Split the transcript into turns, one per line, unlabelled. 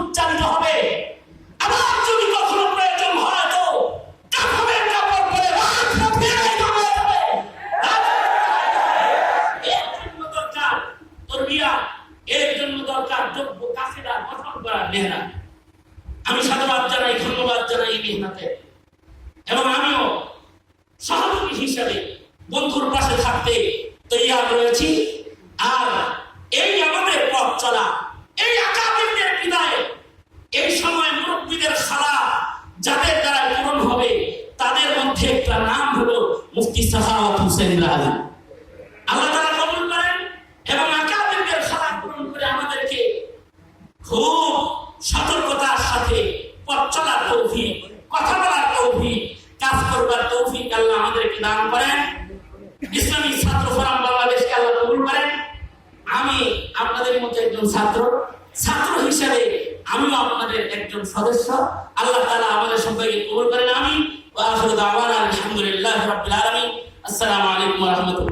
উচ্চারিত হবে। আবার যদি কখনো প্রয়োজন হয় তো এর জন্য দরকার যোগ্য কাফেরা গঠন করা, মেহনত। আমি সাধুবাদ জানাই, ধন্যবাদ জানাই এই এবং আমিও সহযোগী হিসেবে বন্ধুর পাশে থাকতে তৈয়ার রয়েছি। যাদের দ্বারা পূরণ হবে, তাদের মধ্যে একটা নাম হলো মুফতি সাহাওয়াত হোসেন কবুল করেন এবং করে আমাদেরকে খুব সতর্কতার সাথে পথ কথা তৌফিক আমাদেরকে করেন। বাংলাদেশকে করেন। আমি আপনাদের মধ্যে একজন ছাত্র। ছাত্র হিসেবে আমিও আপনাদের একজন সদস্য আল্লাহ তালা আমাদের সবাইকে কবর করেন আমি আলহামদুলিল্লাহি আসসালামু আলাইকুম রাহমাতুল্লাহ।